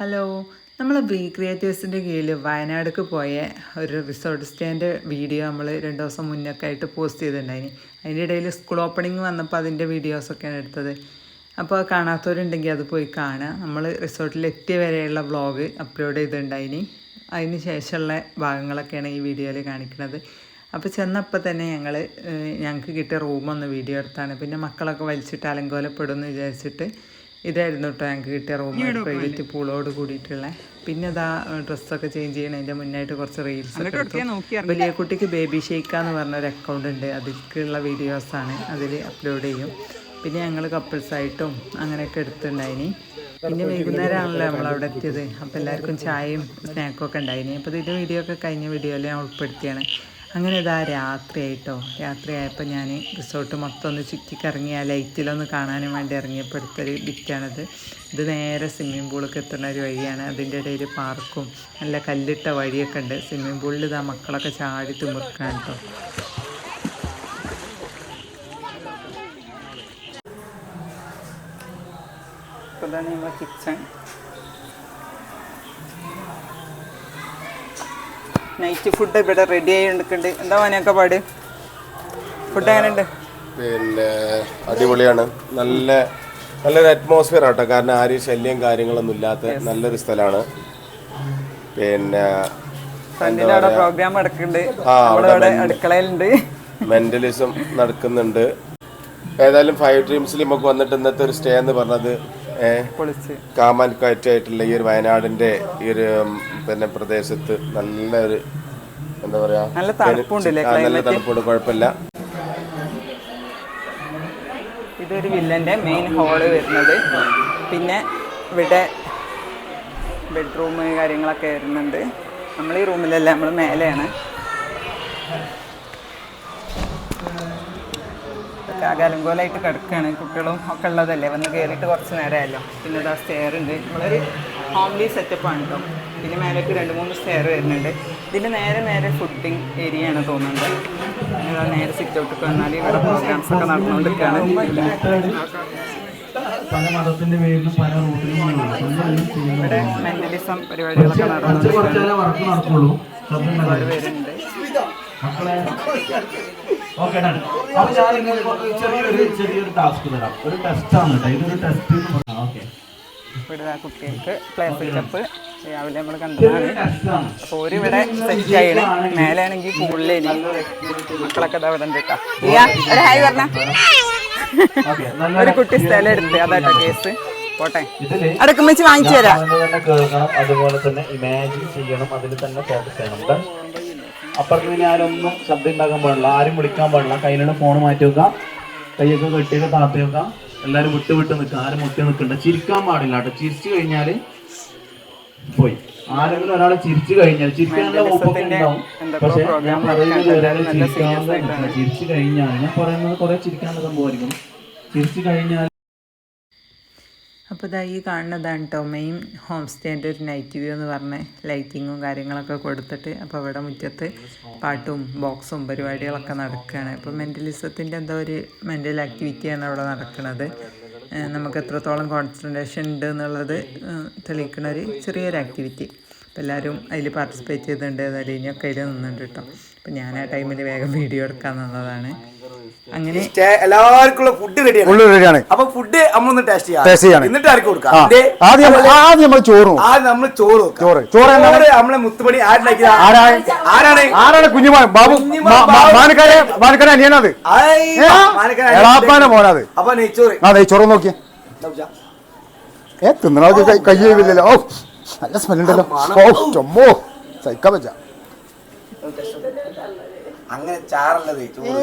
Hello. നമ്മൾ B ക്രിയേറ്റീവ്സിന്റെ കീഴിൽ വയനാടേക്ക് പോയ ഒരു റിസോർട്ട് സ്റ്റേന്റെ വീഡിയോ നമ്മൾ രണ്ട് ദിവസം മുന്നൊക്കെ ആയിട്ട് പോസ്റ്റ് ചെയ്തിട്ടുണ്ടായിനി. അതിന്റെ ഇടയിൽ സ്കൂൾ ഓപ്പണിംഗ് വന്നപ്പോൾ അതിന്റെ വീഡിയോസൊക്കെയാണ് എടുത്തത്. അപ്പോൾ കാണാത്തവരുണ്ടെങ്കിൽ അത് പോയി കാണുക. നമ്മൾ റിസോർട്ടിൽ എത്തിയ വരെയുള്ള വ്ളോഗ് അപ്ലോഡ് ചെയ്തിട്ടുണ്ടായിനി. അതിന് ശേഷമുള്ള ഭാഗങ്ങളൊക്കെയാണ് ഈ വീഡിയോയിൽ കാണിക്കുന്നത് അപ്പോൾ ചെന്നപ്പോൾ തന്നെ ഞങ്ങൾ ഞങ്ങൾക്ക് കിട്ടിയ റൂമൊന്ന് വീഡിയോ എടുത്താണ്. പിന്നെ മക്കളൊക്കെ വലിച്ചിട്ട് അലങ്കോലപ്പെടും എന്ന് വിചാരിച്ചിട്ട് ഇതായിരുന്നു കേട്ടോ ഞങ്ങൾക്ക് കിട്ടിയ റൂം. പ്രൈവറ്റ് പൂളോട് കൂടിയിട്ടുള്ള. പിന്നെ അതാ ഡ്രസ്സൊക്കെ ചേഞ്ച് ചെയ്യണതിന്റെ മുന്നായിട്ട് കുറച്ച് റീൽസ് ഒക്കെ എടുത്തു. വലിയ കുട്ടിക്ക് ബേബി ഷെയ്ക്ക എന്ന് പറഞ്ഞൊരു അക്കൗണ്ട് ഉണ്ട്. അതിലേക്കുള്ള വീഡിയോസാണ് അതിൽ അപ്ലോഡ് ചെയ്യും. പിന്നെ ഞങ്ങൾ കപ്പിൾസായിട്ടും അങ്ങനെയൊക്കെ എടുത്തിട്ടുണ്ടായിനി. പിന്നെ വൈകുന്നേരമാണല്ലോ നമ്മൾ അവിടെ എത്തിയത്. അപ്പോൾ എല്ലാവർക്കും ചായയും സ്നാക്കും ഒക്കെ ഉണ്ടായിനി. അപ്പോൾ ഇതിന്റെ വീഡിയോ ഒക്കെ കഴിഞ്ഞ വീഡിയോയിൽ ഞാൻ ഉൾപ്പെടുത്തിയാണ്. അങ്ങനെ ഇതാ രാത്രിയായിട്ടോ രാത്രിയായപ്പോൾ ഞാൻ റിസോർട്ട് മൊത്തം ഒന്ന് ചുറ്റിക്കറങ്ങി ആ ലൈറ്റിലൊന്ന് കാണാനും വേണ്ടി ഇറങ്ങിയപ്പോൾ എടുത്തൊരു ബിറ്റാണിത് ഇത് നേരെ സ്വിമ്മിംഗ് പൂളൊക്കെ എത്തുന്ന ഒരു വഴിയാണ്. അതിന്റെ ഇടയിൽ പാർക്കും. നല്ല കല്ലിട്ട വഴിയൊക്കെ ഉണ്ട്. സ്വിമ്മിംഗ് പൂളിൽ ഇതാ മക്കളൊക്കെ ചാടി തിമിർക്കാൻ കേട്ടോ അപ്പോൾ ഇതാണ് നമ്മളെ കിച്ചൺ നൈറ്റ് ഫുഡ് ഇവിടെ റെഡി ആയി എടുക്കുന്നുണ്ട് എന്താ മോനൊക്കെ പാട്? ഫുഡ് എങ്ങനെയുണ്ട്? പിന്നെ അടിപൊളിയാണ്. നല്ല നല്ലൊരു അറ്റ്മോസ്ഫിയർ ആട്ടോ. കാരണം ആരും ശല്യം കാര്യങ്ങളൊന്നും ഇല്ലാത്ത നല്ലൊരു സ്ഥലമാണ്. പിന്നെ പ്രോഗ്രാം നടക്കുന്നുണ്ട്. അവിടെ അടുക്കളയിലുണ്ട്. മെന്റലിസം നടക്കുന്നുണ്ട്. ഏതായാലും ഫൈവ് ഡ്രീംസിൽ നമുക്ക് വന്നിട്ട് ഇന്നത്തെ ഒരു സ്റ്റേ എന്ന് പറഞ്ഞത് കാമാൻ കാറ്റായിട്ടുള്ള ഈ ഒരു വയനാടിന്റെ ഈ ഒരു പിന്നെ പ്രദേശത്ത് നല്ലൊരു എന്താ പറയാ നല്ല നല്ല തണുപ്പുണ്ട് കുഴപ്പമില്ല. ഇതൊരു വില്ലന്റെ മെയിൻ ഹാൾ വരുന്നത്. പിന്നെ ഇവിടെ ബെഡ്റൂം കാര്യങ്ങളൊക്കെ വരുന്നുണ്ട്. നമ്മൾ ഈ റൂമിലല്ല നമ്മൾ മേലെയാണ്. അലങ്കോലമായിട്ട് കിടക്കുകയാണ്. കുട്ടികളും ഒക്കെ ഉള്ളതല്ലേ? വന്ന് കയറിയിട്ട് കുറച്ച് നേരമായല്ലോ. പിന്നെ ഇതാ സ്റ്റെയർ ഉണ്ട്. നമ്മളൊരു ഹോംലി സെറ്റപ്പാണ് കേട്ടോ പിന്നെ മേലേക്ക് രണ്ട് മൂന്ന് സ്റ്റെയർ വരുന്നുണ്ട്. ഇതിന്റെ നേരെ നേരെ ഫുഡിങ് ഏരിയ ആണ് തോന്നുന്നത്. നേരെ സിറ്റ് ഔട്ടിൽ വന്നാൽ ഇവിടെ പ്രോഗ്രാംസ് ഒക്കെ നടന്നുകൊണ്ടിരിക്കുകയാണ്. പല മതത്തിന്റെ പേരിലും പല റൂട്ടിലും ഇവിടെ മെന്റലിസം പരിപാടികളൊക്കെ നടന്നു കുറച്ചാലേ വർക്ക് നടക്കുള്ളൂ. മക്കളെ ഓക്കെ അപ്പൊ ഞാൻ നിങ്ങൾക്ക് ചെറിയൊരു ചെറിയൊരു ടാസ്ക് തരാം. ഒരു ടെസ്റ്റ് ആണ് കേട്ടോ. ഇതൊരു ടെസ്റ്റ് ഓക്കെ. ഇവിടെ കുട്ടികൾക്ക് പ്ലേ സെറ്റപ്പ് രാവിലെ നമ്മൾ കണ്ടതാണ്. ടെസ്റ്റ് അപ്പോൾ ഒരു ഇവിടെ സെറ്റ് ആയിണ് മേലാണെങ്കിൽ പൂളിലേനി മക്കളൊക്കെ ഇതാ ഇവിടെ ഉണ്ട് കേട്ടോ. ഇയ്യാ, ഒരു ഹായ് പറഞ്ഞ? ഒരു കുട്ടി സ്ഥലം എടുത്ത്. അതാട്ടോ കേസ്. പോട്ടെ. ഇതിൽ അടക്കം വെച്ച് വാങ്ങിച്ചു തരാം. അതുപോലെ തന്നെ ഇമാജിൻ ചെയ്യണം. അതിൽ തന്നെ ഫോക്കസ് ചെയ്യണം? അപ്പുറത്ത് നിന്ന് ആരൊന്നും ശബ്ദം ഉണ്ടാക്കാൻ പാടില്ല. ആരും വിളിക്കാൻ പാടില്ല. കയ്യിലുള്ള ഫോൺ മാറ്റി വെക്കാം. കൈയൊക്കെ കെട്ടിയൊക്കെ താത്തി വെക്കാം. എല്ലാവരും വിട്ട് വിട്ട് നിൽക്കുക ആരും മുട്ടി നിൽക്കണ്ട. ചിരിക്കാൻ പാടില്ല കേട്ടോ. ചിരിച്ചു കഴിഞ്ഞാൽ പോയി. ആരെങ്കിലും ഒരാൾ ചിരിച്ചു കഴിഞ്ഞാൽ ചിരിക്കാനുള്ള വകുപ്പൊക്കെ ഉണ്ടാവും. പക്ഷെ ഞാൻ പറയുന്നത് ഒരാൾ നല്ല ചിരിക്കാതെ ചിരിച്ചു കഴിഞ്ഞാൽ ഞാൻ പറയുന്നത് കുറെ ചിരിക്കാനുള്ള സംഭവമായിരിക്കും. ചിരിച്ചു കഴിഞ്ഞാൽ അപ്പോൾ ഇതാ ഈ കാണുന്നതാണ് കേട്ടോ മെയിൻ ഹോം സ്റ്റേന്റെ ഒരു നൈറ്റ് വ്യൂ എന്ന് പറഞ്ഞ ലൈറ്റിങ്ങും കാര്യങ്ങളൊക്കെ കൊടുത്തിട്ട് അപ്പോൾ അവിടെ മുറ്റത്ത് പാട്ടും ബോക്സും പരിപാടികളൊക്കെ നടക്കുകയാണ്. അപ്പോൾ മെന്റലിസത്തിന്റെ എന്തോ ഒരു മെന്റൽ ആക്ടിവിറ്റിയാണ് അവിടെ നടക്കുന്നത്. നമുക്ക് എത്രത്തോളം കോൺസെൻട്രേഷൻ ഉണ്ട് എന്നുള്ളത് തെളിയിക്കുന്ന ഒരു ചെറിയൊരു ആക്ടിവിറ്റി അപ്പോൾ എല്ലാവരും അതിൽ പാർട്ടിസിപ്പേറ്റ് ചെയ്തിട്ടുണ്ട്. അതായത് ഇനിയൊക്കെ അതിൽ നിന്നുണ്ട് കേട്ടോ. അപ്പോൾ ഞാൻ ആ ടൈമിൽ വേഗം വീഡിയോ എടുക്കാൻ നിന്നതാണ്. അങ്ങനെ എല്ലാവർക്കുള്ള ഫുഡ് റെഡിയാണ് ഫുഡ് റെഡിയാണ് അപ്പൊ ഫുഡ് നമ്മളൊന്ന് ടേസ്റ്റ് ചെയ്യാം. ടേസ്റ്റ് ചെയ്യാണ്. എന്നിട്ട് ആർക്ക് കൊടുക്കാം? ആദ്യം നമ്മൾ- ആദ്യം നമ്മൾ ചോറ് ആദ്യം നമ്മൾ ചോറ് വെക്കാം. ചോറ്. ചോറ് നമ്മളെ മുത്തുപണി ആരാണ്? ആരാണ്? ആരാണ് കുഞ്ഞുമാൻ? ബാബു. മാനക്കാരെ മാനക്കാരെ അനിയനത് എളാപ്പാന്റെ മോനത്. അപ്പൊ നെയ്ച്ചോറ് ആ ദേ ചോറ് നോക്കിയ. ഏ തിന്നണത് കൈ കയ്യില്ല ഓ നല്ല സ്മെല്ലുണ്ടല്ലോ ഓ ചൊമ്മോ. സഹിക്കാൻ പറ്റാ അങ്ങനെ ചാറല്ലത് ചോറ്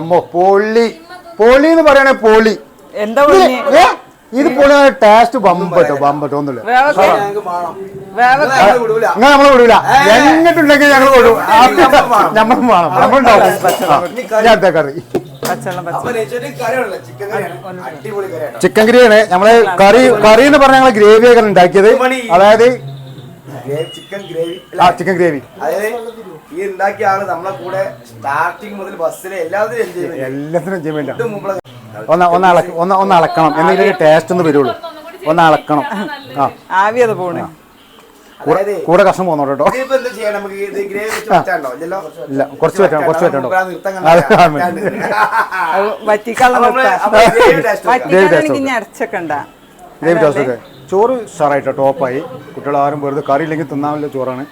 അമ്മോ പൊള്ളി. പൊള്ളി എന്ന് പറയണേ പൊളി എന്താ ഇത് പൊളി ടേസ്റ്റ് ബമ്പട്ടോ ബമ്പട്ടോ ഒന്നുമില്ല. നമ്മളെ വിടൂല. എങ്ങോട്ടുണ്ടെങ്കിൽ ഞങ്ങൾ വിടും. നമ്മളും വേണം. നമ്മളും വേണം. നമ്മളുണ്ടാവും കറി. ചിക്കൻ കറിയാണ് നമ്മൾ കറി കറി എന്ന് പറഞ്ഞ ഞങ്ങൾ ഗ്രേവി ഒക്കെ ഉണ്ടാക്കിയത്. അതായത് ചിക്കൻ ഗ്രേവി ആ ചിക്കൻ ഗ്രേവി. അതായത് ഈ ഉണ്ടാക്കിയ ആൾ നമ്മളെ കൂടെ സ്റ്റാർട്ടിങ് മുതൽ ബസ്സിലെ എല്ലാത്തിനും എല്ലാത്തിനും മുമ്പളെ ഒന്ന് ഒന്ന് ഒന്ന് ഒന്ന് അളക്കണം. എന്തെങ്കിലും ടേസ്റ്റ് ഒന്ന് വരുള്ളൂ. ഒന്ന് അളക്കണം. ആ ആവി അത് പോണ്. കൂടെ കഷ്ണം പോന്നോട്ടോ കേട്ടോ. ഇതിപ്പോ എന്താ ചെയ്യാൻ നമുക്ക് ഇത് ഗ്രേവി വെച്ച് ഇല്ലല്ലോ? ഇല്ല കുറച്ച് പറ്റണം കുറച്ച് പറ്റണ്ടോ. അപ്പൊ ഗ്രേവി ടേസ്റ്റ് നോക്കാം. ചോറ് സാറായിട്ടോ ടോപ്പായി. കുട്ടികളാരും വെറുതെ കറി ഇല്ലെങ്കിൽ തിന്നാമല്ലോ ചോറാണ്.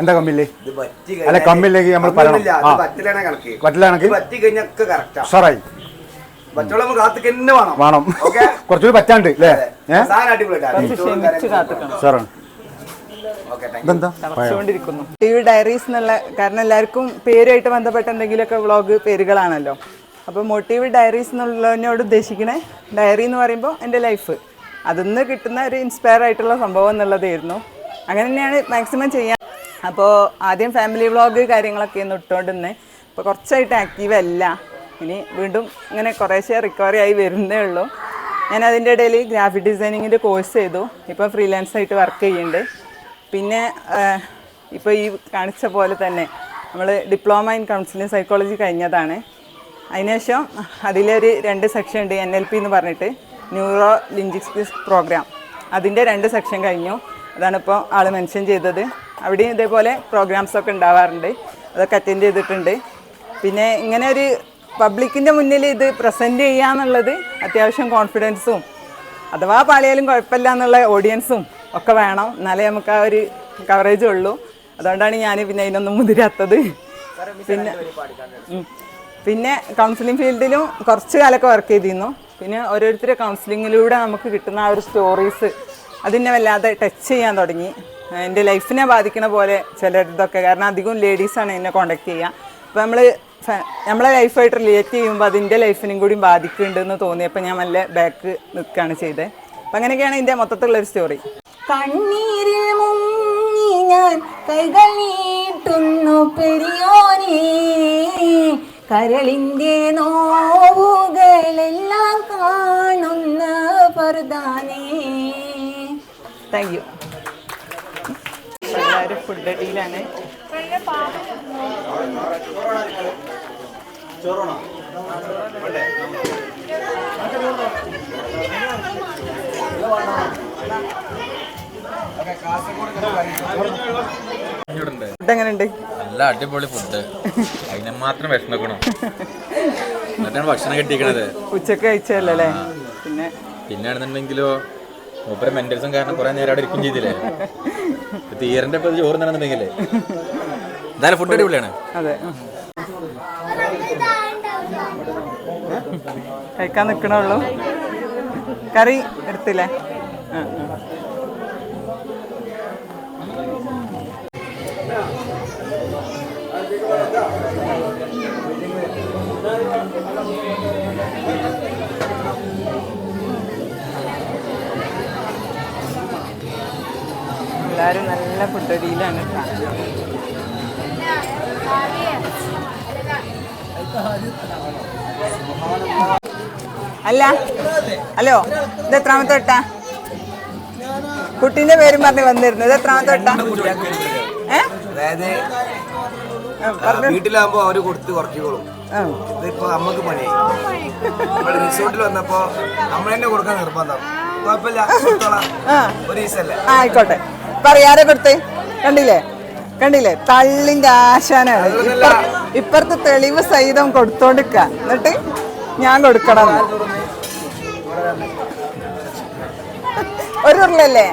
എന്താ കമ്മില്ലേ അല്ല, കമ്മില്ലെങ്കിൽ നമ്മൾ പറയണം. കാത്തിക്ക് വേണം. വേണം. ഓക്കെ? കുറച്ചുകൂടി പറ്റാണ്ട് അല്ലേ? ടി വി ഡയറീസ് എന്നുള്ള കാരണം എല്ലാവർക്കും പേരുമായിട്ട് ബന്ധപ്പെട്ട എന്തെങ്കിലുമൊക്കെ വ്ളോഗ് പേരുകളാണല്ലോ. അപ്പോൾ മോട്ടീവ് ഡയറീസ് എന്നുള്ളതിനോട് ഉദ്ദേശിക്കണേ. ഡയറി എന്ന് പറയുമ്പോൾ എന്റെ ലൈഫ്. അതിൽ കിട്ടുന്ന ഒരു ഇൻസ്പയർ ആയിട്ടുള്ള സംഭവം എന്നുള്ളതായിരുന്നു. അങ്ങനെ തന്നെയാണ് മാക്സിമം ചെയ്യാൻ. അപ്പോൾ ആദ്യം ഫാമിലി വ്ളോഗ് കാര്യങ്ങളൊക്കെ ഒന്ന് ഇട്ടുകൊണ്ടിരുന്നത് ഇപ്പോൾ കുറച്ചായിട്ട് ആക്റ്റീവ് അല്ല. ഇനി വീണ്ടും ഇങ്ങനെ കുറേശ്ശേ റിക്കവറി ആയി വരുന്നേ ഉള്ളൂ. ഞാൻ അതിന്റെ ഇടയിൽ ഗ്രാഫിക് ഡിസൈനിങ്ങിന്റെ കോഴ്സ് ചെയ്തു. ഇപ്പോൾ ഫ്രീലാൻസ് ആയിട്ട് വർക്ക് ചെയ്യുന്നുണ്ട്. പിന്നെ ഇപ്പോൾ ഈ കാണിച്ച പോലെ തന്നെ നമ്മൾ ഡിപ്ലോമ ഇൻ കൗൺസിലിംഗ് സൈക്കോളജി കഴിഞ്ഞതാണ്. അതിനുശേഷം അതിലൊരു രണ്ട് സെക്ഷൻ ഉണ്ട് എൻ എൽ പി എന്ന് പറഞ്ഞിട്ട് ന്യൂറോ ലിംഗ്വിസ്റ്റിക്സ് പ്രോഗ്രാം അതിന്റെ രണ്ട് സെക്ഷൻ കഴിഞ്ഞു. അതാണ് ഇപ്പോൾ ആൾ മെൻഷൻ ചെയ്തത്. അവിടെയും ഇതേപോലെ പ്രോഗ്രാംസൊക്കെ ഉണ്ടാവാറുണ്ട്. അതൊക്കെ അറ്റൻഡ് ചെയ്തിട്ടുണ്ട്. പിന്നെ ഇങ്ങനെ ഒരു പബ്ലിക്കിന്റെ മുന്നിൽ ഇത് പ്രസന്റ് ചെയ്യുക എന്നുള്ളത് അത്യാവശ്യം കോൺഫിഡൻസും അഥവാ പാളിയാലും കുഴപ്പമില്ല എന്നുള്ള ഓഡിയൻസും ഒക്കെ വേണം. എന്നാലേ നമുക്ക് ആ ഒരു കവറേജ് ഉള്ളൂ. അതുകൊണ്ടാണ് ഞാൻ പിന്നെ അതിനൊന്നും മുതിരാത്തത്. പിന്നെ. പിന്നെ കൗൺസിലിംഗ് ഫീൽഡിലും കുറച്ച് കാലമൊക്കെ വർക്ക് ചെയ്തിരുന്നു. പിന്നെ ഓരോരുത്തരുടെ കൗൺസിലിങ്ങിലൂടെ നമുക്ക് കിട്ടുന്ന ആ ഒരു സ്റ്റോറീസ് അതിനെ വല്ലാതെ ടച്ച് ചെയ്യാൻ തുടങ്ങി. എന്റെ ലൈഫിനെ ബാധിക്കണ പോലെ ചിലരിതൊക്കെ കാരണം അധികം ലേഡീസാണ് എന്നെ കോണ്ടാക്ട് ചെയ്യുക. അപ്പോൾ നമ്മൾ നമ്മളെ ലൈഫായിട്ട് റിലേറ്റ് ചെയ്യുമ്പോൾ അതിന്റെ ലൈഫിനും കൂടി ബാധിക്കുന്നുണ്ടെന്ന് തോന്നിയപ്പോൾ ഞാൻ നല്ല ബാക്ക് നിൽക്കുകയാണ് ചെയ്തത് അപ്പം അങ്ങനെയൊക്കെയാണ് ഇതിന്റെ മൊത്തത്തിലുള്ളൊരു സ്റ്റോറി കണ്ണീരിൽ ഞാൻ കൈകൾ നീട്ടുന്നു പെരിയോനെ. കരളിന്റെ നോവുകളെല്ലാം കാണുന്ന പർദാനേ. താങ്ക് യു എല്ലാവരും ഫുഡ് ഡീലാണ് ഫുഡ് എങ്ങനെയുണ്ട് നല്ല അടിപൊളി ഫുഡ് അതിനെ മാത്രം വിഷമിക്കണം. എന്നിട്ടാണ് ഭക്ഷണം കിട്ടിയിരിക്കണത്. ഉച്ചയ്ക്ക് കഴിച്ചല്ലേ പിന്നെ? പിന്നെയാണെന്നുണ്ടെങ്കിലോ മൂപ്പര മെന്റൽസും കാരണം കുറെ നേരം അവിടെ ഇരിക്കും ചെയ്തില്ലേ? തീരന്റെ ഇപ്പൊ ചോറ് നടന്നുണ്ടെങ്കിലേ എന്തായാലും ഫുഡ് അടിപൊളിയാണ്. അതെ. കഴിക്കാൻ നിൽക്കണുള്ളൂ കറി എടുത്തില്ലേ? ആ, എല്ലാവരും നല്ല ഫുഡ് ഡീലാണ് അല്ല ഹലോ ഇത് എത്രാമത്തെ തൊട്ടാ കുട്ടീന്റെ പേരും പറഞ്ഞ് വന്നിരുന്നു. ഇത് എത്രാമത്തെ തൊട്ടാ ഏ? അതായത് വീട്ടിലാകുമ്പോ അവർ കൊടുത്ത് കുറച്ചോളും. ഇതിപ്പോ അമ്മയ്ക്ക് പണിയായി. ഇവിടെ റിസോർട്ടിൽ വന്നപ്പോ നമ്മൾ തന്നെ കൊടുക്കാൻ നിർബന്ധം. കുഴപ്പമില്ല. ഒരു ദിവസല്ലേ? ആയിക്കോട്ടെ. പറയാരെ കൊടുത്തേ? കണ്ടില്ലേ? കണ്ടില്ലേ? തള്ളിന്റെ ആശാനാണ് ഇപ്പറത്തെ തെളിവ് സഹിതം കൊടുത്തോണ്ടിക്ക എന്നിട്ട് ഞാൻ കൊടുക്കണം. ഒരു ഉരുളല്ലേ?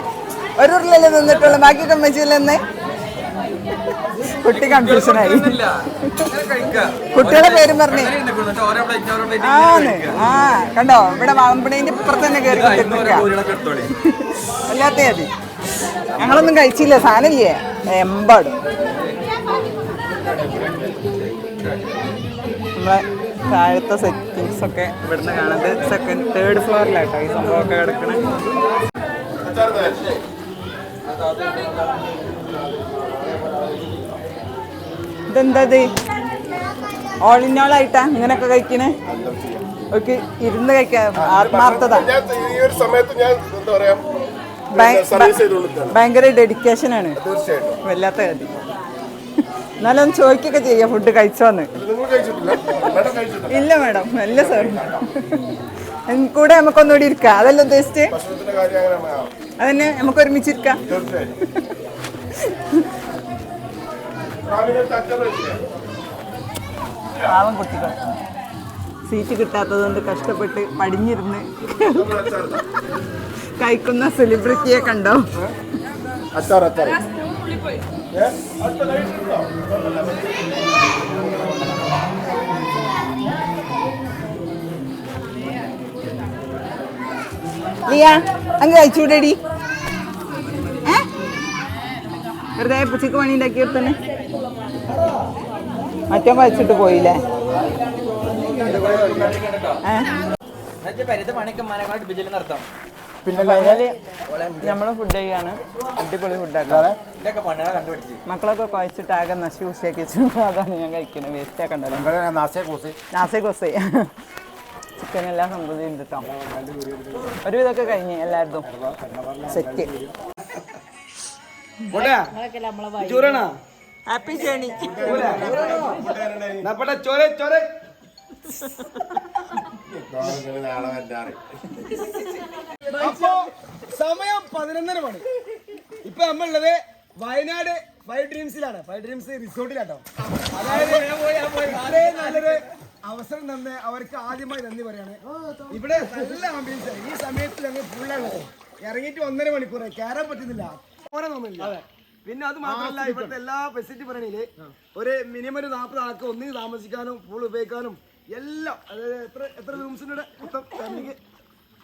ഒരു ഉരുളല്ലേ നിന്നിട്ടുള്ളു. ബാക്കി കമ്മച്ചില്ലെന്ന് കുട്ടി കൺഫ്യൂഷനായി കുട്ടിയുടെ പേരും പറഞ്ഞേ. ആന്ന്. ആ കണ്ടോ? ഇവിടെ വളമ്പണീന്റെ ഇപ്പുറത്തന്നെ കയറി കുത്തിരിക്ക അല്ലാത്ത മതി. ഞങ്ങളൊന്നും കഴിച്ചില്ല സാധനമില്ലേ? എമ്പാടും. നമ്മളെ താഴത്തെ സെറ്റിങ്സ് ഒക്കെ ഇവിടുന്ന് കാണുന്നത് സെക്കൻഡ് തേർഡ് ഫ്ലോറിലാട്ടോ ഈ സംഭവമൊക്കെ കിടക്കണേ. ഇതെന്തത് ഓൾ ഇൻ ഓൾ ആയിട്ടാ ഇങ്ങനെയൊക്കെ കഴിക്കണേ? ഓക്കെ ഇരുന്ന് കഴിക്കാം ആത്മാർത്ഥത. ഈ ഒരു സമയത്ത് ഞാൻ എന്താ പറയാ ഭയങ്കര ഡെഡിക്കേഷൻ ആണ്. വല്ലാത്ത കാര്യം എന്നാലും ഒന്ന് ചോദിക്കൊക്കെ ചെയ്യാം ഫുഡ് കഴിച്ചോന്ന്. ഇല്ല മാഡം. നല്ല സാർ കൂടെ നമുക്കൊന്നുകൂടി ഇരിക്കാം. അതല്ല ഉദ്ദേശിച്ച്? അതന്നെ നമുക്ക് ഒരുമിച്ചിരിക്കാം പാവം കുട്ടികൾ. സീറ്റ് കിട്ടാത്തത് കൊണ്ട് കഷ്ടപ്പെട്ട് പടിഞ്ഞിരുന്ന് കഴിക്കുന്ന സെലിബ്രിറ്റിയെ കണ്ടോ അച്ചാർ അച്ചാർ? ലിയ അങ്ങ് കഴിച്ചൂടേടി ഏ? വെറുതെ പുച്ചക്ക് പണി ഉണ്ടാക്കി തന്നെ മറ്റോ വച്ചിട്ട് പോയില്ലേ? പിന്നെ നമ്മൾ ഫുഡ് ചെയ്യാണ് അടിപൊളി ഫുഡാക്കാം മക്കളൊക്കെ കുഴച്ചിട്ട് ആകെ നശി കുശിയാക്കി വെച്ചു അതാണ് ഞാൻ കഴിക്കുന്നത് വേസ്റ്റ് ആക്കണ്ടല്ലോ. നാസേ കൊസേ. ചിക്കൻ എല്ലാം സംഗതി ഉണ്ട് ഒരു ഒരുവിധമൊക്കെ കഴിഞ്ഞ് എല്ലാവരും സെറ്റ്. ഹാപ്പി ജേണി ചോര ചോര അപ്പോ സമയം പതിനൊന്നര മണി. ഇപ്പൊ നമ്മളുള്ളത് വയനാട് ഫൈവ് ഡ്രീംസിലാണ് ഫൈവ് ഡ്രീംസ് റിസോർട്ടിലാട്ടോ അതായത് നല്ലൊരു അവസരം തന്നെ അവർക്ക് ആദ്യമായി നന്ദി പറയാണ്. ഇവിടെ നല്ല ആംബിയൻസ് ഈ സമയത്ത് ഞങ്ങൾ ഫുള്ളാണ് ഇറങ്ങിയിട്ട് ഒന്നര മണിക്കൂറായി കയറാൻ പറ്റുന്നില്ല. പിന്നെ അത് മാത്രമല്ല ഇവിടുത്തെ എല്ലാ ഫെസിലിറ്റി പറയണിൽ ഒരു മിനിമം ഒരു നാൽപ്പത് ആൾക്ക് ഒന്നിന് താമസിക്കാനും ഫുൾ ഉപയോഗിക്കാനും എല്ലാം അതായത് എത്ര എത്ര റൂംസിന്റെ മൊത്തം ഫാമിലിക്ക്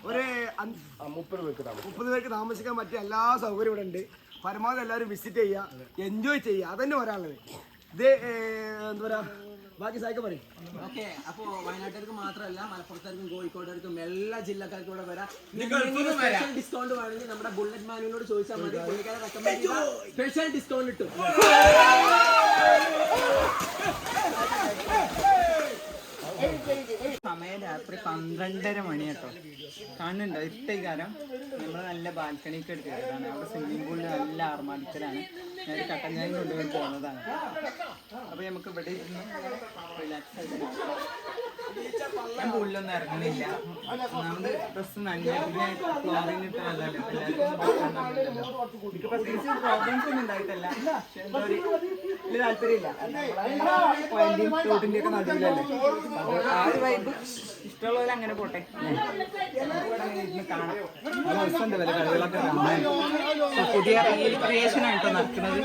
ഒരു അഞ്ച്- മുപ്പത് പേർക്ക് താമസം മുപ്പത് പേർക്ക് താമസിക്കാൻ പറ്റിയ എല്ലാ സൗകര്യവും ഇവിടെ ഉണ്ട്. പരമാവധി എല്ലാവരും വിസിറ്റ് ചെയ്യുക എൻജോയ് ചെയ്യുക. അതന്നെ പറയാനുള്ളത് ഇത് എന്താ പറയാ? ബാക്കി സായിക്ക പറയും. ഓക്കെ അപ്പോ വയനാട്ടുകാർക്ക് മാത്രമല്ല മലപ്പുറത്തുകാർക്കും കോഴിക്കോട്ടുകാർക്കും എല്ലാ ജില്ലക്കാർക്കും ഇവിടെ വരാം. സ്പെഷ്യൽ ഡിസ്കൗണ്ട് വേണമെങ്കിൽ നമ്മുടെ ബുള്ളറ്റ് മാനുവിനോട് ചോദിച്ചാൽ മതി. പുള്ളിക്കാരെ റെക്കമെൻഡ് സ്പെഷ്യൽ ഡിസ്കൗണ്ട് കിട്ടും സമയം രാത്രി പന്ത്രണ്ടര മണി കേട്ടോ. കാണുന്നുണ്ടോ? ഇട്ടേ കാലം നമ്മൾ നല്ല ബാൽക്കണിക്ക് എടുത്തതാണ് അവിടെ സ്വിമ്മിംഗ് പൂളിൽ നല്ല ആർമാദിക്കലാണ്. ഞാൻ കട്ടൻ ഞാൻ കൊണ്ടുപോയി പോകുന്നതാണ് അപ്പോൾ നമുക്ക് ഇവിടെ ഇരുന്ന് റിലാക്സ്. ഞാൻ പൂളിലൊന്നും ഇറങ്ങുന്നില്ല. ഡ്രസ്സ് നല്ല പിന്നെ ഇട്ട് നല്ലതല്ലോ പ്രത്യേകിച്ച് പ്രോബ്ലംസ് ഒന്നും ഉണ്ടായിട്ടല്ല. വലിയ താല്പര്യമില്ല. പോയിന്റും തോട്ടിന്റെ ഒക്കെ നടുവിലല്ലേ? ആ ഒരു വൈബ് ഇഷ്ടമുള്ളവർ അങ്ങനെ പോട്ടെ. കാണാം നല്ല രസമുണ്ട് വല്ല കളികളൊക്കെ കാണാൻ പുതിയ ക്രിയേഷൻ ആയിട്ടോ നടക്കുന്നത്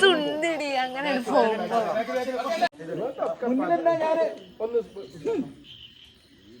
തുണ്ടിടി അങ്ങനെ പോകുമ്പോ മുന്നിലെന്താ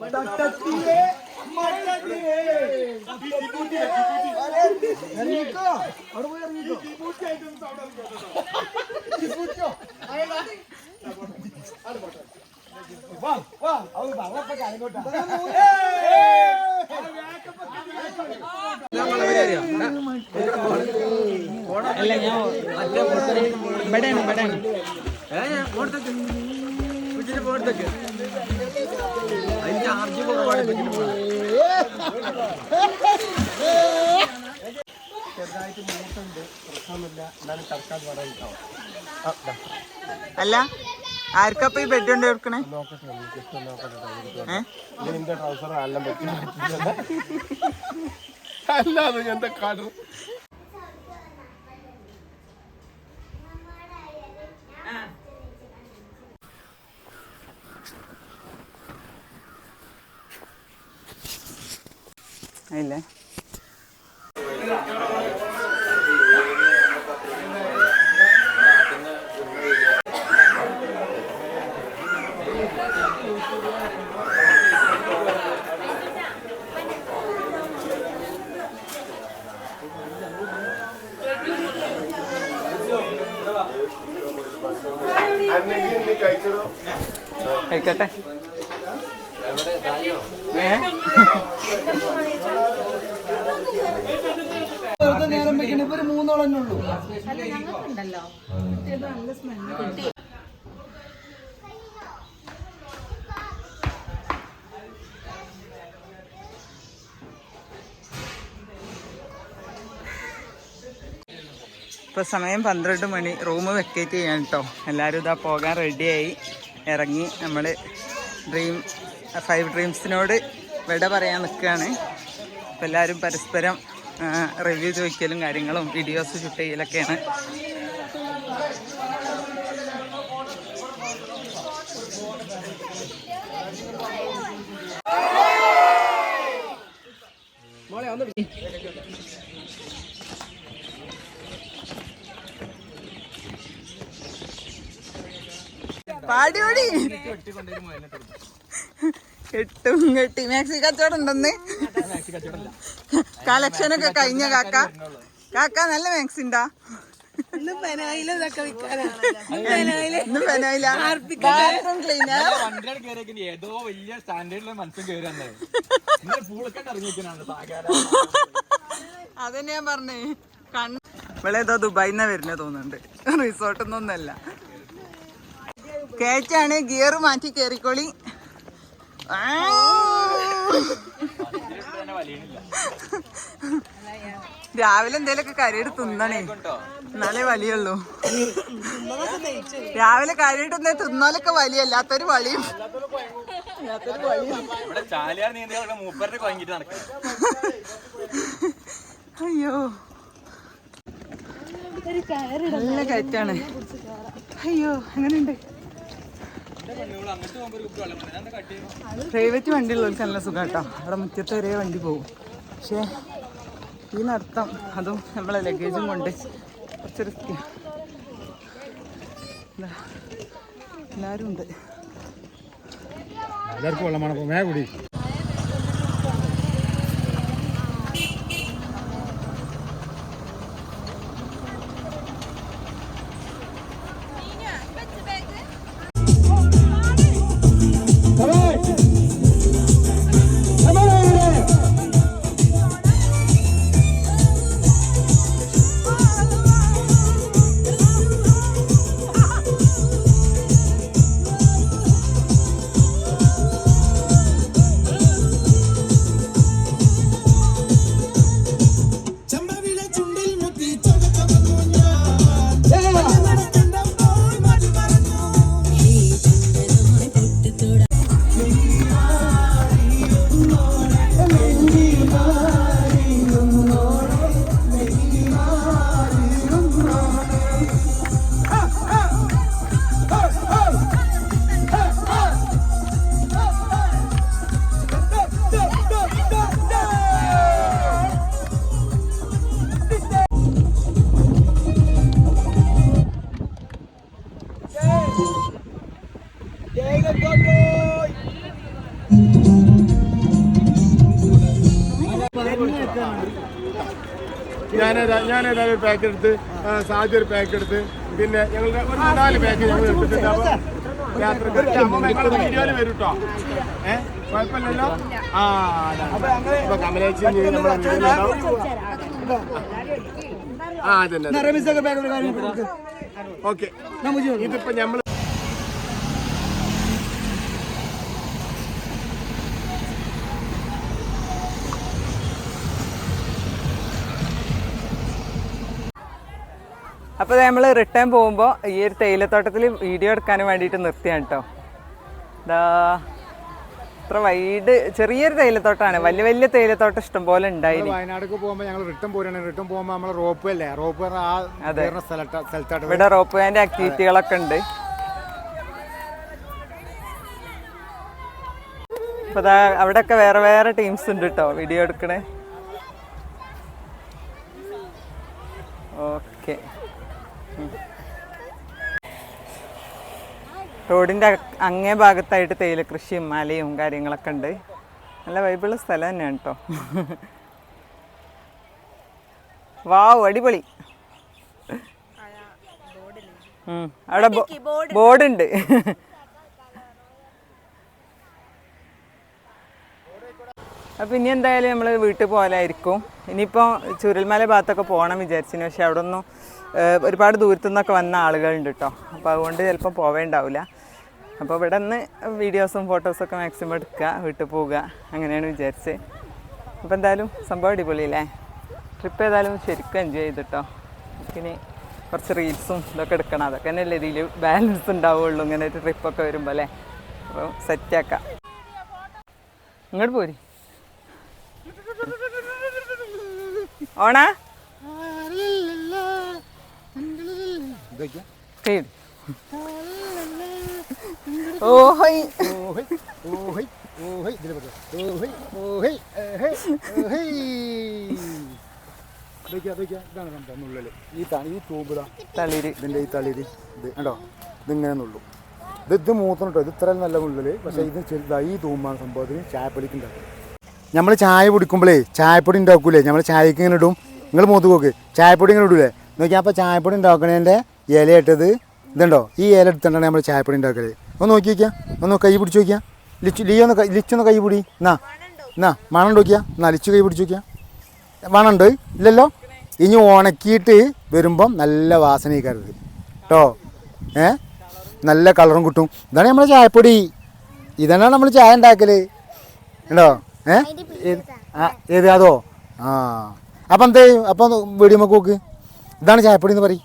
മട്ടത്തിലെ മട്ടത്തിലെ. ഇറങ്ങിക്കോ അവിടെ പോയി ഇറങ്ങിക്കോ വാ വാ. അത് വള്ളപ്പൊക്കെ അങ്ങോട്ടാ അല്ല ഞാൻ ഇവിടെയാണ് ഇവിടെയാണ് അതിന് ചാർജ് കുറവാണ് ഇതിന് ചെറുതായിട്ട് പ്രശ്നമൊന്നുമില്ല. എന്നാലും അല്ല ആർക്കപ്പ ഈ ബെഡ് ഉണ്ട് ഏ? ഇതിന്റെ ട്രൗസർ പറ്റി അല്ലാതെ എന്താ കാട്ടും ഇല്ലേ? കഴിക്കട്ടെ? നേരം വെക്കണ. ഇപ്പൊ ഒരു മൂന്നോളന്നെ ഉള്ളൂ ഇപ്പൊ സമയം പന്ത്രണ്ട് മണി. റൂം വെക്കേറ്റ് ചെയ്യാൻ കേട്ടോ എല്ലാവരും ഇതാ പോകാൻ റെഡിയായി ഇറങ്ങി നമ്മൾ ഡ്രീം ഫൈവ് ഡ്രീംസിനോട് വിട പറയാൻ നിൽക്കുകയാണ്. അപ്പോൾ എല്ലാവരും പരസ്പരം റിവ്യൂ ചോദിക്കലും കാര്യങ്ങളും വീഡിയോസ് ഷൂട്ട് ചെയ്യലൊക്കെയാണ്. പാടിയോടി കെട്ടും കെട്ടി. മാക്സി കച്ചവടം ഉണ്ടെന്ന്. കളക്ഷനൊക്കെ കഴിഞ്ഞ കാക്ക. കാക്ക നല്ല മാക്സി ഉണ്ടാ? ഇന്ന് പെനായില ഏതോ വലിയ സ്റ്റാൻഡേർഡിലെ അതന്നെ ഞാൻ പറഞ്ഞേ. കണ്ണ് ഇവിടെ ഏതോ ദുബായിന്നാ വരുന്നേ തോന്നുന്നുണ്ട്. റിസോർട്ടൊന്നൊന്നല്ല. കയറ്റാണ് ഗിയർ മാറ്റി കയറിക്കോളി ആ. രാവിലെ എന്തേലൊക്കെ കറിയിട്ട് തിന്നണേ. എന്നാലേ വലിയുള്ളൂ. രാവിലെ കറിയിട്ടൊന്നേ തിന്നാലൊക്കെ വലിയ അല്ലാത്തൊരു നടക്കുന്നത് അയ്യോ. നല്ല കയറ്റാണ്. അയ്യോ എങ്ങനെയുണ്ട്? പ്രൈവറ്റ് വണ്ടി ഉള്ളവർക്ക് നല്ല സുഖം കേട്ടോ അവിടെ മുറ്റത്ത് വരെ വണ്ടി പോകും. പക്ഷേ ഈ നടത്തം അതും നമ്മളെ ലഗേജും കൊണ്ട് കുറച്ച് റിസ്ക് എല്ലാവരും ഉണ്ട്. എല്ലാവർക്കും വെള്ളമാണ് വേണം ഞാൻ ഞാനേതാ ഞാനേതായാലും ഒരു പാക്ക് എടുത്ത് സാജി ഒരു പാക്ക് എടുത്ത് പിന്നെ ഞങ്ങളുടെ ഒരു നാല് പാക്ക് ഞങ്ങൾ എടുത്തിട്ടുണ്ട്. അപ്പോൾ യാത്ര അമ്മ വീഡിയോയിൽ വരും കേട്ടോ ഏഹ് കുഴപ്പമില്ലല്ലോ? ആ. അപ്പൊ കമലേച്ചി വീഡിയോയിലുണ്ടാവും. ആ അതന്നെ. ഓക്കെ. ഇതിപ്പോ നമ്മൾ അപ്പോൾ നമ്മൾ റിട്ടേൺ പോകുമ്പോൾ ഈ ഒരു തേയിലത്തോട്ടത്തിൽ വീഡിയോ എടുക്കാൻ വേണ്ടിയിട്ട് നിർത്തിയാണ് കേട്ടോ ഇതാ ഇത്ര വൈഡ് ചെറിയൊരു തേയിലത്തോട്ടമാണ് വലിയ വലിയ തേയിലത്തോട്ടം ഇഷ്ടംപോലെ ഉണ്ടായിരുന്നു വയനാടേക്ക് പോകുമ്പോൾ ഞങ്ങൾ റിട്ടേൺ പോരാണ് റിട്ടേൺ പോകുമ്പോൾ നമ്മൾ റോപ്പ് അല്ലേ? റോപ്പ് ആ കയറുന്ന സ്ഥലത്ത സ്ഥലത്തായിട്ട് ഇവിടെ റോപ്പ് വേന്റെ ആക്ടിവിറ്റികളൊക്കെ ഉണ്ട്. അപ്പോൾ അവിടെയൊക്കെ വേറെ വേറെ ടീംസ് ഉണ്ട് കേട്ടോ വീഡിയോ എടുക്കണേ. ഓക്കെ റോഡിന്റെ അങ്ങേ ഭാഗത്തായിട്ട് തേയില കൃഷിയും മലയും കാര്യങ്ങളൊക്കെ ഉണ്ട്. നല്ല വൈബിളുള്ള സ്ഥലം തന്നെയാണ് കേട്ടോ വാവ് അടിപൊളി. അവിടെ ബോർഡുണ്ട്. അപ്പം ഇനി എന്തായാലും നമ്മൾ വീട്ടിൽ പോകലായിരിക്കും ഇനിയിപ്പോൾ ചുരൽമല ഭാഗത്തൊക്കെ പോകണം വിചാരിച്ചിന്. പക്ഷെ അവിടെ ഒന്നും ഒരുപാട് ദൂരത്തു നിന്നൊക്കെ വന്ന ആളുകളുണ്ട് കേട്ടോ അപ്പോൾ അതുകൊണ്ട് ചിലപ്പോൾ പോവേണ്ടാവില്ല അപ്പോൾ ഇവിടെ നിന്ന് വീഡിയോസും ഫോട്ടോസൊക്കെ മാക്സിമം എടുക്കുക വീട്ടിൽ പോവുക അങ്ങനെയാണ് വിചാരിച്ചത് അപ്പോൾ എന്തായാലും സംഭവം അടിപൊളിയല്ലേ? ട്രിപ്പ് ഏതായാലും ശരിക്കും എൻജോയ് ചെയ്തിട്ടോ. പിന്നെ കുറച്ച് റീൽസും ഇതൊക്കെ എടുക്കണം. അതൊക്കെ തന്നെ അല്ലേ ഇതിൽ ബാലൻസ് ഉണ്ടാവുള്ളൂ ഇങ്ങനെ ഒരു ട്രിപ്പൊക്കെ വരുമ്പോൾ അല്ലേ? അപ്പോൾ സെറ്റാക്കാം ഇങ്ങോട്ട് പോരി. ഓണ? കേട് ഓഹോയ്. ഓഹൈ ഓഹൈ ഓഹൈ ഇതിലെ പറ്റോ ഓഹൈ ഓഹൈ ഏഹൈ ഏഹൈ ഇതൊക്കെയാ ഇതൊക്കെയാ ഇതാണ് സംഭവം നുള്ളൽ ഈ തണി ഈ തൂമ്പുതാ തളിര്. ഇതിന്റെ ഈ തളിര് ഇത് കണ്ടോ? ഇതിങ്ങനെ നുള്ളും. ഇത് ഇത് മൂത്തണം കേട്ടോ ഇത് ഇത്രയും നല്ല നുള്ളൽ. പക്ഷേ ഇത് ചെറുതായി ഈ തൂമ്പാണ് സംഭവത്തിന് ചായപ്പൊടിക്ക് ഉണ്ടാക്കും. നമ്മൾ ചായ കുടിക്കുമ്പോഴേ ചായപ്പൊടി ഉണ്ടാക്കൂലേ? നമ്മൾ ചായക്ക് ഇങ്ങനെ ഇടും. നിങ്ങൾ മൂത്ത് നോക്ക്. ചായപ്പൊടി ഇങ്ങനെ ഇടൂലേ? നോക്കിയാൽ അപ്പോൾ ചായപ്പൊടി ഉണ്ടാക്കണേന്റെ ഇല ഇട്ടത് ഇതുണ്ടോ? ഈ ഇല എടുത്തിട്ടാണ് നമ്മൾ ചായപ്പൊടി ഉണ്ടാക്കൽ. ഒന്ന് നോക്കി നോക്കിയാ ഒന്ന് കൈ പിടിച്ച് നോക്കിയാ ലിച്ചു ലീ ഒന്ന് ലിച്ചു ഒന്ന് കൈ പിടി. എന്നാ എന്നാ മണം നോക്കിയാ എന്നാ ലിച്ചു കൈ പിടിച്ച് നോക്കിയാ മണമുണ്ട് ഇല്ലല്ലോ? ഇനി ഉണക്കിയിട്ട് വരുമ്പം നല്ല വാസന കരുത് കേട്ടോ ഏ? നല്ല കളറും കിട്ടും. ഇതാണ് നമ്മളെ ചായപ്പൊടി. ഇതാണ് നമ്മൾ ചായ ഉണ്ടാക്കൽ. ഉണ്ടോ ഏ? ഏത്? അതോ? ആ. അപ്പം എന്തേ അപ്പം വീഡിയോ നോക്ക്. ഇതാണ് ചായപ്പൊടി എന്ന് പറയും.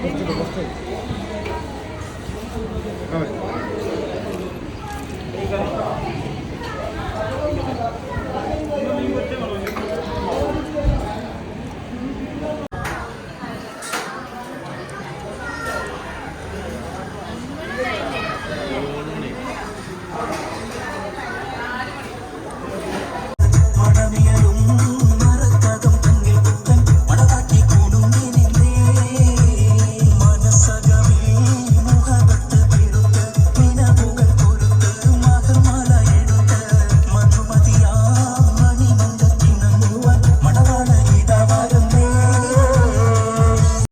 Come on.